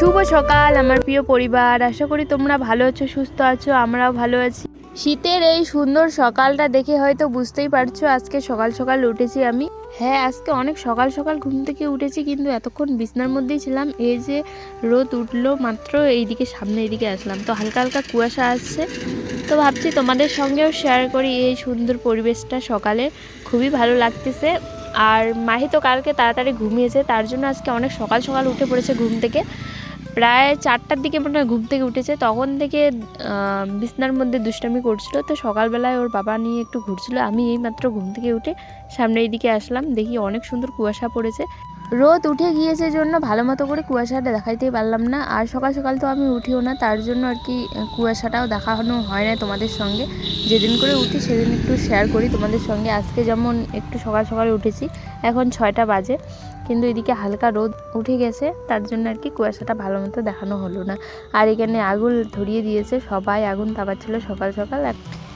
সকাল, আমার প্রিয় পরিবার। আশা করি তোমরা ভালো আছো, সুস্থ আছো, আমরাও ভালো আছি। শীতের এই সুন্দর সকালটা দেখে হয়তো বুঝতেই পারছ, আজকে সকাল সকাল উঠেছি আমি। হ্যাঁ আজকে অনেক সকাল সকাল ঘুম থেকে উঠেছি, কিন্তু এতক্ষণ বিছনার মধ্যেই ছিলাম। এই যে রোদ উঠল মাত্র, এইদিকে সামনে এইদিকে আসলাম। তো হালকা হালকা কুয়াশা আসছে। তো ভাবছি তোমাদের সঙ্গেও শেয়ার করি এই সুন্দর পরিবেশটা সকালে। খুবই ভালো লাগতেছে। আর মাহি তো কালকে তাড়াতাড়ি ঘুমিয়েছে, তার জন্য আজকে অনেক সকাল সকাল উঠে পড়েছে ঘুম থেকে। প্রায় চারটার দিকে মনে হয় ঘুম থেকে উঠেছে, তখন থেকে বিছনার মধ্যে দুষ্টামি করছিল। তো সকালবেলায় ওর বাবা নিয়ে একটু ঘুরছিল, আমি এই মাত্র ঘুম থেকে উঠে সামনে এইদিকে আসলাম, দেখি অনেক সুন্দর কুয়াশা পড়েছে। রোদ উঠে গিয়েছে জন্য ভালো মতো করে কুয়াশাটা দেখাইতেই পারলাম না। আর সকাল সকাল তো আমি উঠিও না, তার জন্য আর কি কুয়াশাটাও দেখানো হয় না তোমাদের সঙ্গে। যেদিন করে উঠি সেদিন একটু শেয়ার করি তোমাদের সঙ্গে। আজকে যেমন একটু সকাল সকাল উঠেছি, এখন ছয়টা বাজে, কিন্তু এদিকে হালকা রোদ উঠে গেছে, তার জন্য আর কি কুয়াশাটা ভালো মতো দেখানো হলো না। আর এখানে আগুন ধরিয়ে দিয়েছে সবাই, আগুন তাপাচ্ছিল সকাল সকাল।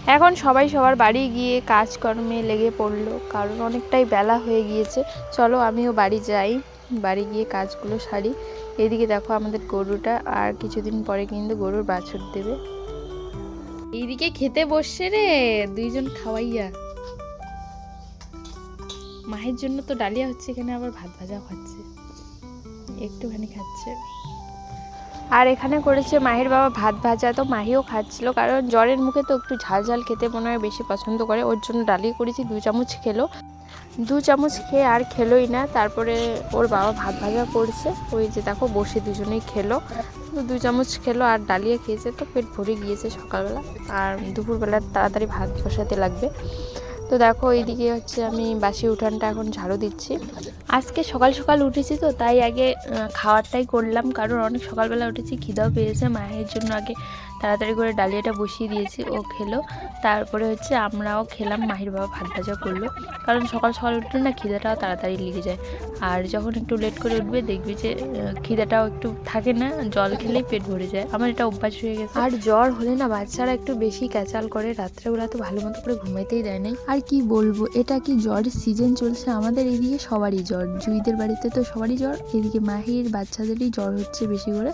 এখন সবাই সবার বাড়ি গিয়ে কাজকর্মে লেগে পড়ল, কারণ অনেকটাই বেলা হয়ে গিয়েছে। চলো আমিও বাড়ি যাই, বাড়ি গিয়ে কাজগুলো সারি। এদিকে দেখো আমাদের গরুটা, আর কিছুদিন পরে কিন্তু গরুর বাছুর দেবে। এইদিকে খেতে বসছে রে, দুইজন খাওয়াইয়া। মায়ের জন্য তো ডালিয়া হচ্ছে এখানে, আবার ভাত ভাজা খাচ্ছে। একটুখানি খাচ্ছে। আর এখানে করেছে মাহির বাবা ভাত ভাজা। তো মাহিও খাচ্ছিল, কারণ জ্বরের মুখে তো একটু ঝাল ঝাল খেতে মনে হয় বেশি পছন্দ করে। ওর জন্য ডালিয়া করেছি, দু চামচ খেলো। দু চামচ খেয়ে আর খেলোই না, তারপরে ওর বাবা ভাত ভাজা করছে। ওই যে দেখো বসে দুজনেই খেলো। তো দু চামচ খেলো আর ডালিয়া খেয়েছে, তো পেট ভরে গিয়েছে সকালবেলা। আর দুপুরবেলা তাড়াতাড়ি ভাত বসাতে লাগবে। তো দেখো এইদিকে হচ্ছে আমি বাসি উঠানটা এখন ঝাড়ু দিচ্ছি। আজকে সকাল সকাল উঠেছি তো, তাই আগে খাওয়ারটাই করলাম, কারণ অনেক সকালবেলা উঠেছি, খিদাও পেয়েছে মায়ের জন্য আগে তাড়াতাড়ি করে ডালিয়াটা বসিয়ে দিয়েছি, ও খেলো। তারপরে হচ্ছে আমরাও খেলাম, মাহির বাবা ভাত ভাজা করল। কারণ সকাল সকাল উঠলে না খিদাটাও তাড়াতাড়ি লেগে যায়। আর যখন একটু লেট করে উঠবে, দেখবি যে খিদাটাও একটু থাকে না, জল খেলেই পেট ভরে যায়। আমার এটা অভ্যাস হয়ে গেছে। আর জ্বর হলে না বাচ্চারা একটু বেশি ক্যাচাল করে, রাত্রেবেলা তো ভালো মতো করে ঘুমাইতেই দেয় নাই। আর কি বলব, এটা কি জ্বরের সিজন চলছে? আমাদের এদিকে সবারই জ্বর, জুইদের বাড়িতে তো সবারই জ্বর, এদিকে মাহির বাচ্চাদেরই জ্বর হচ্ছে বেশি করে।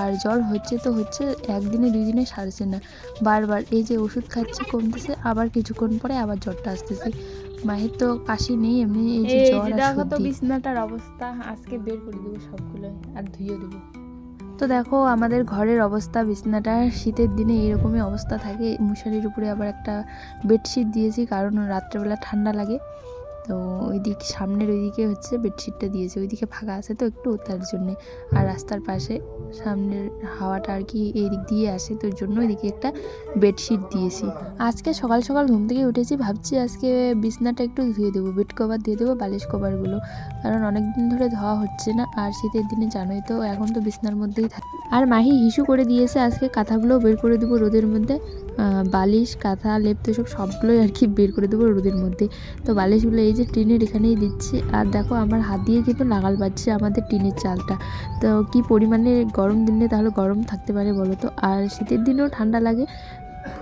আর জ্বর হচ্ছে তো হচ্ছে একদিনে দুই দিনে সারছে না। বারবার এই যে ওষুধ খাচ্ছে কমতেছে আবার কিছুক্ষণ পরে আবার জ্বরটা আসতেছে। মায়ের তো কাশি নেই এমনি এই যে জ্বর দেখো তো বিছনাটার অবস্থা আজকে বের করে দেবো সবগুলো আর ধুয়ে দেবো। তো দেখো আমাদের ঘরের অবস্থা বিছনাটা শীতের দিনে এরকমই অবস্থা থাকে। মশারির উপরে আবার একটা বেডশিট দিয়েছি কারণ রাত্রেবেলা ঠান্ডা লাগে। তো ওই দিক সামনের ওইদিকে হচ্ছে বেডশিটটা দিয়েছি। ওইদিকে ফাঁকা আছে তো একটু, তার জন্যে। আর রাস্তার পাশে সামনের হাওয়াটা আর কি এই দিক দিয়ে আসে তোর জন্য ওইদিকে একটা বেডশিট দিয়েছি। আজকে সকাল সকাল ঘুম থেকে উঠেছি, ভাবছি আজকে বিছনাটা একটু ধুয়ে দেবো বেড কভার দিয়ে দেবো, বালিশ কভারগুলো কারণ অনেক দিন ধরে ধোয়া হচ্ছে না, আর শীতের দিনে জানোই তো, এখন তো বিছনার মধ্যেই থাকে আর মাহি হিসু করে দিয়েছে আজকে কাঁথাগুলো বের করে দেবো রোদের মধ্যে। বালিশ, কাঁথা, লেপ, তো সব সবগুলোই আর কি বের করে দেবো রোদের মধ্যে। তো বালিশগুলো এই যে টিনের এখানেই দিচ্ছি। আর দেখো আমার হাত দিয়ে কিন্তু নাগাল বাজছে আমাদের টিনের চালটা। তো কি পরিমাণে গরম দিনে তাহলে গরম থাকতে পারে বলো তো? আর শীতের দিনেও ঠান্ডা লাগে।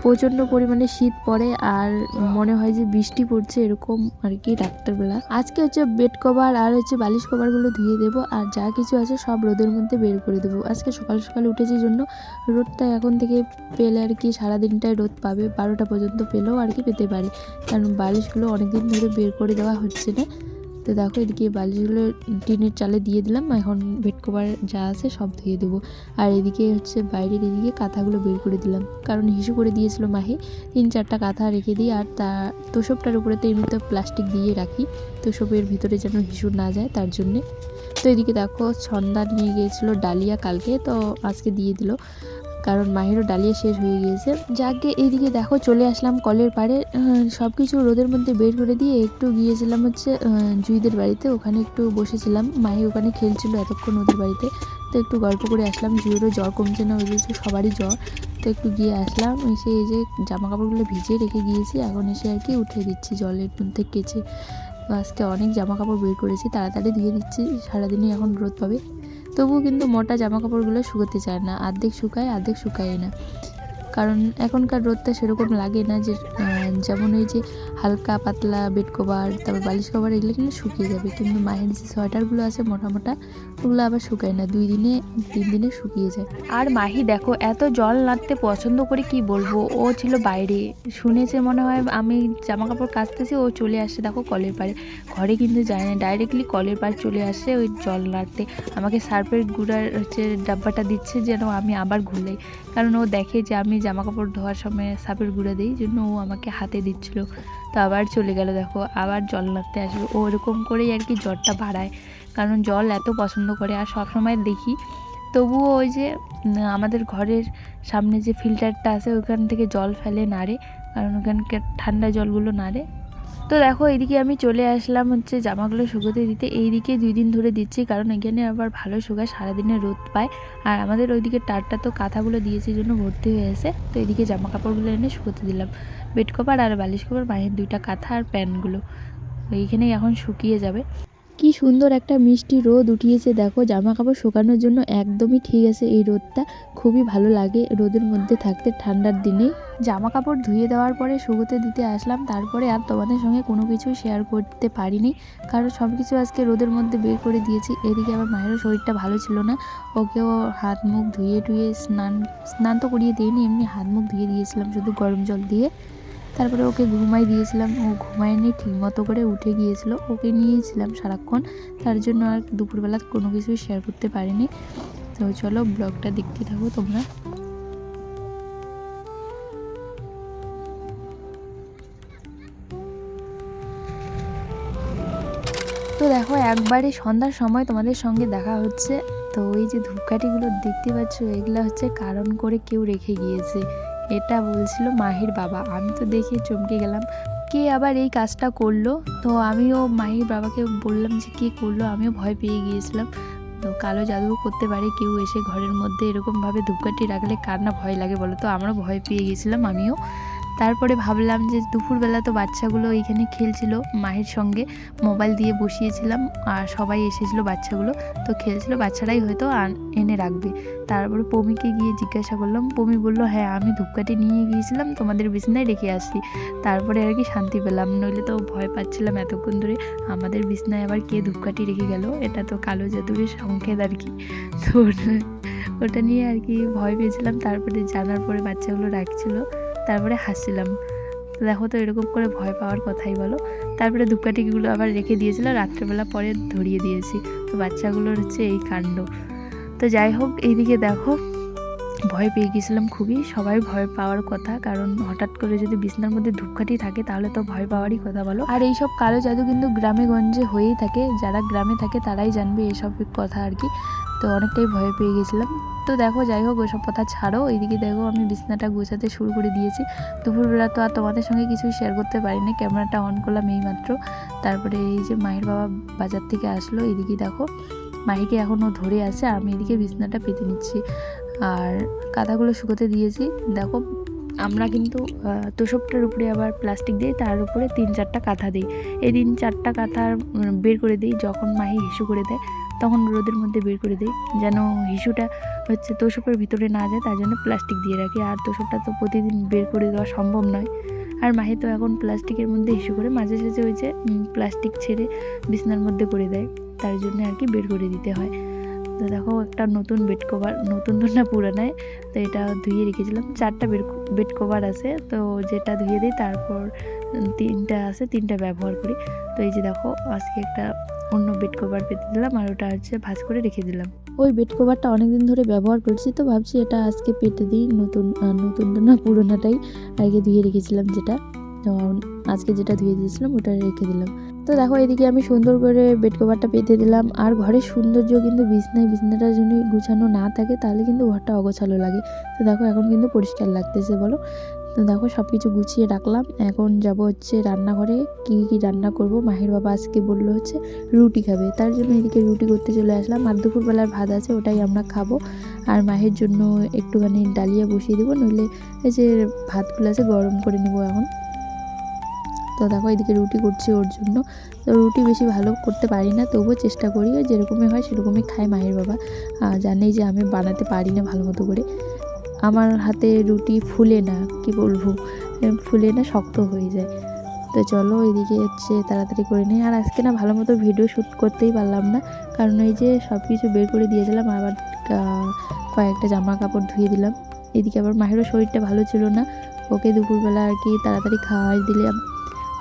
প্রচণ্ড পরিমাণে শীত পড়ে আর মনে হয় যে বৃষ্টি পড়ছে এরকম আর কি রাত্রেবেলা। আজকে হচ্ছে বেড কভার আর হচ্ছে বালিশ কভারগুলো ধুয়ে দেবো আর যা কিছু আছে সব রোদের মধ্যে বের করে দেবো। আজকে সকাল সকাল উঠেছি জন্য রোদটা এখন থেকে পেলে আর কি সারাদিনটাই রোদ পাবে। বারোটা পর্যন্ত পেলেও আর কি পেতে পারে। কারণ বালিশগুলো অনেকদিন ধরে বের করে দেওয়া হচ্ছে না। তো দেখো এদিকে বালিশগুলো টিনের চালে দিয়ে দিলাম, এখন বেড কভার যা আছে সব ধুয়ে দেবো। আর এদিকে হচ্ছে বাইরের এদিকে কাঁথাগুলো বের করে দিলাম, কারণ হিসু করে দিয়েছিল মাহে, তিন চারটা কাঁথা রেখে দিই, আর তা তোষবটার উপরে তো এমনিতে প্লাস্টিক দিয়ে রাখি তোষবের ভিতরে যেন হিসু না যায় তার জন্যে। তো এদিকে দেখো ছন্দা নিয়ে গিয়েছিল ডালিয়া কালকে, তো আজকে দিয়ে দিল। কারণ মাহিরও ডালিয়া শেষ হয়ে গিয়েছে। যাকে এইদিকে দেখো চলে আসলাম কলের পাড়ে। সব কিছু রোদের মধ্যে বের করে দিয়ে একটু গিয়েছিলাম হচ্ছে জুইদের বাড়িতে। ওখানে একটু বসেছিলাম। মাহি ওখানে খেলছিল এতক্ষণ ওদের বাড়িতে। তো একটু গল্প করে আসলাম। জুয়েরও জ্বর কমছে না ওই সবারই জ্বর। তো একটু গিয়ে আসলাম। এসে এই যে জামা কাপড়গুলো ভিজিয়ে রেখে গিয়েছি। এখন এসে আর কি উঠে দিচ্ছি জলের মধ্যে কেচে। আজকে অনেক জামা কাপড় বের করেছি। তাড়াতাড়ি ধুয়ে দিচ্ছি সারাদিনই এখন রোদ পাবে। তবুও কিন্তু মোটা জামা কাপড়গুলো শুকোতে চায় না। অর্ধেক শুকায় অর্ধেক শুকায় না। কারণ এখনকার রোদটা সেরকম লাগে না যে যেমন ওই যে হালকা পাতলা বেড কভার তারপর বালিশ কভার এগুলো কিন্তু শুকিয়ে যাবে। কিন্তু মায়ের যে সোয়েটারগুলো আছে মোটা মোটা ওগুলো আবার শুকায় না। দুই দিনে, তিন দিনে শুকিয়ে যায়। আর মাহি, দেখো, এত জল নাড়তে পছন্দ করে কি বলব? ও ছিল বাইরে। শুনেছে মনে হয়, আমি জামা কাপড় কাচতেছি, ও চলে আসে, দেখো, কলের পাড়ে। ঘরে কিন্তু যায় না ডাইরেক্টলি কলের পাড়ে চলে আসে ওই জল নাড়তে আমাকে সার্ফের গুঁড়ার হচ্ছে ডাব্বাটা দিচ্ছে যেন আমি আবার ঘুলাই কারণ ও দেখে যে আমি জামা কাপড় ধোয়ার সময় সার্ফের গুঁড়া দিই, জন্য ও আমাকে হাতে দিচ্ছিল। তো আবার চলে গেল, দেখো, আবার জল নাড়তে আসবে। ও এরকম করেই আর কি জ্বরটা বাড়ায়। কারণ জল এত পছন্দ করে, আর সব সময় দেখি, তবুও ওই যে আমাদের ঘরের সামনে যে ফিল্টারটা আছে, ওখান থেকে জল ফেলে নাড়ে। কারণ ওখানকার ঠান্ডা জলগুলো নাড়ে। তো দেখো, এইদিকে আমি চলে আসলাম হচ্ছে জামাগুলো শুকোতে দিতে। এইদিকে দুই দিন ধরে দিচ্ছি, কারণ এখানে আবার ভালো শুকায়, সারাদিনে রোদ পায়। আর আমাদের ওইদিকে টারটা তো কাঁথাগুলো দিয়েছি জন্য ভর্তি হয়ে আছে তো এইদিকে জামা কাপড়গুলো এনে শুকোতে দিলাম। বেড কভার আর বালিশ কভার মায়ের দুইটা কাঁথা আর প্যানগুলো। এইখানেই এখন শুকিয়ে যাবে। কি সুন্দর একটা মিষ্টি রোদ উঠিয়েছে। দেখো জামা কাপড় শুকানোর জন্য একদমই ঠিক আছে এই রোদটা। খুবই ভালো লাগে রোদের মধ্যে থাকতে ঠান্ডার দিনে। জামা কাপড় ধুয়ে দেওয়ার পরে শুকোতে দিতে আসলাম। তারপরে আর তোমাদের সঙ্গে কোনো কিছু শেয়ার করতে পারিনি। কারণ সব কিছু আজকে রোদের মধ্যে বের করে দিয়েছি। এদিকে আমার মায়েরও শরীরটা ভালো ছিল না। ওকেও হাত মুখ ধুয়ে টুয়ে স্নান স্নান তো করিয়ে দিইনি, এমনি হাত মুখ ধুয়ে দিয়েছিলাম শুধু গরম জল দিয়ে। তারপরে ওকে ঘুমাই দিয়েছিলাম। ও ঘুমায়নি ঠিক মতো করে উঠে গিয়েছিল। ওকে নিয়েছিলাম সারাক্ষণ। তার জন্য আর দুপুরবেলা কোনো কিছু শেয়ার করতে পারিনি। তো চলো ব্লগটা দেখতে থাকো তোমরা। তো দেখো, একবারে সন্ধ্যার সময় তোমাদের সঙ্গে দেখা হচ্ছে। তো ওই যে ধূপকাঠিগুলো দেখতে পাচ্ছ, এগুলো হচ্ছে কারণ করে কেউ রেখে গিয়েছে। এটা বলছিল মাহির বাবা। আমি তো দেখে চমকে গেলাম। কে আবার এই কাজটা করল? তো আমিও মাহির বাবাকে বললাম যে কে করল? আমিও ভয় পেয়ে গিয়েছিলাম। তো কালো জাদু করতে পারে কেউ এসে ঘরের মধ্যে এরকমভাবে ধূপকাঠি রাখলে কার না ভয় লাগে বলো তো? আমারও ভয় পেয়ে গিয়েছিলাম আমিও। তারপরে ভাবলাম যে দুপুরবেলা তো বাচ্চাগুলো এইখানে খেলছিল মায়ের সঙ্গে, মোবাইল দিয়ে বসিয়েছিলাম আর সবাই এসেছিল বাচ্চাগুলো, তো খেলছিল, বাচ্চারাই হয়তো এনে রাখবে। তারপরে পমিকে গিয়ে জিজ্ঞাসা করলাম, পমি বলল হ্যাঁ আমি ধূপকাঠি নিয়ে গিয়েছিলাম, তোমাদের বিছনায় রেখে আসছি। তারপরে আর কি শান্তি পেলাম, নইলে তো ভয় পাচ্ছিলাম এতক্ষণ ধরে, আমাদের বিছনায় আবার কে ধূপকাঠি রেখে গেল? এটা তো কালো জাদুরের সংকেত আর কি। তো ওটা নিয়ে আর কি ভয় পেয়েছিলাম, তারপরে জানার পরে বাচ্চাগুলো রাখছিল। তারপরে হাসছিলাম। দেখো তো এরকম করে ভয় পাওয়ার কথাই বলো। তারপরে ধূপকাঠিগুলো আবার রেখে দিয়েছিল, রাত্রেবেলা পরে ধরিয়ে দিয়েছি। তো বাচ্চাগুলোর হচ্ছে এই কাণ্ড। তো যাই হোক, এইদিকে দেখো, ভয় পেয়ে গেছিলাম খুবই। সবাই ভয় পাওয়ার কথা, কারণ হঠাৎ করে যদি বিছনার মধ্যে ধূপকাঠি থাকে, তাহলে তো ভয় পাওয়ারই কথা বলো। আর এইসব কালো জাদু কিন্তু গ্রামে গঞ্জে হয়েই থাকে। যারা গ্রামে থাকে, তারাই জানবে এইসব কথা আর কি। তো অনেকটাই ভয় পেয়ে গেছিলাম। তো দেখো যাই হোক ওইসব কথা ছাড়ো। এইদিকে দেখো আমি বিছনাটা গোছাতে শুরু করে দিয়েছি। দুপুরবেলা তো আর তোমাদের সঙ্গে কিছুই শেয়ার করতে পারি পারিনি ক্যামেরাটা অন করলাম এইমাত্র। তারপরে এই যে মায়ের বাবা বাজার থেকে আসলো এদিকে দেখো মাহিকে এখনও ধরে আছে। আমি এদিকে বিছনাটা পেতে নিচ্ছি। আর কাঁথাগুলো শুকোতে দিয়েছি। দেখো আমরা কিন্তু আহ, তোষকটার উপরে আবার প্লাস্টিক দিই তার উপরে তিন চারটা কাঁথা দিই। এই তিন চারটা কাঁথা বের করে দিই যখন মাহি হিসু করে দেয়। তখন রোদের মধ্যে বের করে দিই, যেন হিসুটা হচ্ছে তোষকের ভিতরে না যায়, তার জন্য প্লাস্টিক দিয়ে রাখি। আর তোষকটা তো প্রতিদিন বের করে দেওয়া সম্ভব নয়। আর মাহি তো এখন প্লাস্টিকের মধ্যে ইস্যু করে, মাঝে সাঝে ওই যে প্লাস্টিক ছেড়ে বিছনার মধ্যে করে দেয়। তার জন্য আর কি বের করে দিতে হয়। তো দেখো, একটা নতুন বেড কভার নতুন তো না পুরানায় তো এটা ধুয়ে রেখেছিলাম। চারটা বেড বেড কভার আছে। তো যেটা ধুয়ে দিই, তারপর তিনটা আছে, তিনটা ব্যবহার করি। তো এই যে দেখো, আজকে একটা অন্য বেড কভার পেতে দিলাম আর ওটা হচ্ছে ভাঁজ করে রেখে দিলাম। ওই বেড কভারটা অনেকদিন ধরে ব্যবহার করছি তো ভাবছি এটা আজকে পেতে দিই। নতুন নতুন না, পুরোনোটাই আগে ধুয়ে রেখেছিলাম যেটা। তো আজকে যেটা ধুয়ে দিয়েছিলাম ওটা রেখে দিলাম। তো দেখো এদিকে আমি সুন্দর করে বেড কভারটা পেতে দিলাম। আর ঘরের সৌন্দর্য কিন্তু বিছনায়, বিছনাটা যদি গুছানো না থাকে তাহলে কিন্তু ঘরটা অগোছালো লাগে। তো দেখো এখন কিন্তু পরিষ্কার লাগতেছে বলো। তো দেখো সব কিছু গুছিয়ে রাখলাম। এখন যাব হচ্ছে রান্নাঘরে। কী কী রান্না করব? মাহির বাবা আজকে বলল হচ্ছে রুটি খাবে। তার জন্য এদিকে রুটি করতে চলে আসলাম। আর দুপুরবেলার ভাত আছে, ওটাই আমরা খাব। আর মাহের জন্য একটুখানি ডালিয়া বসিয়ে দেবো। নইলে এই যে ভাতগুলো আছে, গরম করে নেব এখন। তো দেখো এদিকে রুটি করছি ওর জন্য। তো রুটি বেশি ভালো করতে পারি না, তবুও চেষ্টা করি। আর যেরকমই হয় সেরকমই খায় মায়ের বাবা। জানেই যে আমি বানাতে পারি না ভালো মতো করে। আমার হাতে রুটি ফুলে না, কি বলব? ফুলে না শক্ত হয়ে যায়। তো চলো এদিকে হচ্ছে তাড়াতাড়ি করে নিই। আর আজকে না ভালো মতো ভিডিও শ্যুট করতেই পারলাম না। কারণ এই যে সব কিছু বের করে দিয়েছিলাম আবার কয়েকটা জামা কাপড় ধুয়ে দিলাম। এদিকে আবার মাহেরও শরীরটা ভালো ছিল না। ওকে দুপুরবেলা আর কি তাড়াতাড়ি খাওয়াই দিলাম।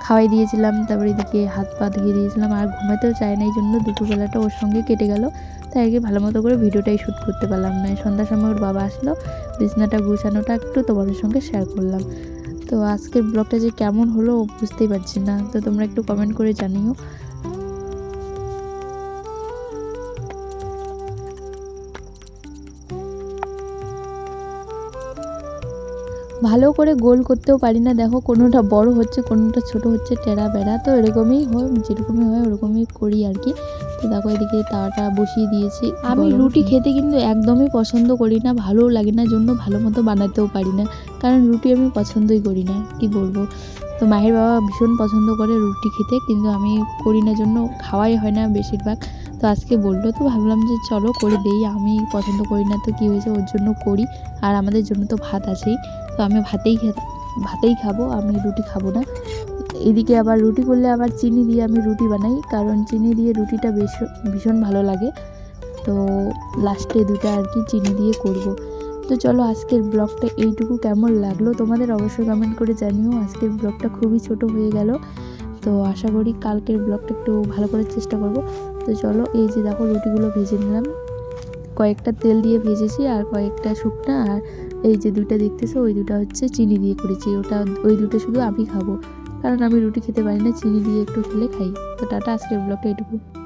খাওয়াই দিয়েছিলাম, তারপরে এদিকে হাত পা ধুয়ে দিয়েছিলাম, আর ঘুমাতেও চায় না, এই জন্য দুপুরবেলাটা ওর সঙ্গে কেটে গেল। তাই আগে ভালো মতো করে ভিডিওটাই শ্যুট করতে পারলাম না। সন্ধ্যার সময় ওর বাবা আসলো, বিছনাটা গুছানোটা একটু তোমাদের সঙ্গে শেয়ার করলাম। তো আজকের ব্লগটা যে কেমন হলো বুঝতেই পারছি না। তো তোমরা একটু কমেন্ট করে জানিও। ভালো করে গোল করতেও পারি না। দেখো কোনোটা বড় হচ্ছে কোনোটা ছোট হচ্ছে টেরা বেড়া। তো এরকমই হয় যেরকমই হয় ওরকমই করি আর কি। তো দেখো এদিকে তাওয়াটা বসিয়ে দিয়েছি। আমি রুটি খেতে কিন্তু একদমই পছন্দ করি না ভালোও লাগে না জন্য ভালো মতো বানাতেও পারি না। কারণ রুটি আমি পছন্দই করি না কি বলব? তো মায়ের বাবা ভীষণ পছন্দ করে রুটি খেতে কিন্তু আমি করি না জন্য খাওয়াই হয় না বেশিরভাগ। তো আজকে বলল তো ভাবলাম যে চলো করে দেই আমি পছন্দ করি না তো কী হয়েছে ওর জন্য করি। আর আমাদের জন্য তো ভাত আছেই। তো আমি ভাতেই ভাতেই খাব, আমি রুটি খাব না। এদিকে আবার রুটি করলে আবার চিনি দিয়ে আমি রুটি বানাই, কারণ চিনি দিয়ে রুটিটা বেশ, ভীষণ ভালো লাগে। তো লাস্টে দুটা আর কি চিনি দিয়ে করব। তো চলো আজকের ব্লগটা এইটুকু। কেমন লাগল তোমাদের অবশ্যই কমেন্ট করে জানিও। আজকের ব্লগটা খুবই ছোট হয়ে গেল। তো আশা করি কালকের ব্লগটা একটু ভালো করার চেষ্টা করব। তো চলো এই যে দেখো রুটিগুলো ভেজে নিলাম। কয়েকটা তেল দিয়ে ভেজেছি আর কয়েকটা শুকনা আর এই যে দুইটা দেখতেছো, ওই দুটা হচ্ছে চিনি দিয়ে করেছি। ওটা, ওই দুটো শুধু আমি খাব। কারণ আমি রুটি খেতে পারি না, চিনি দিয়ে একটু খেলে খাই। তো টাটা, আজকের ব্লগটা এটুকু।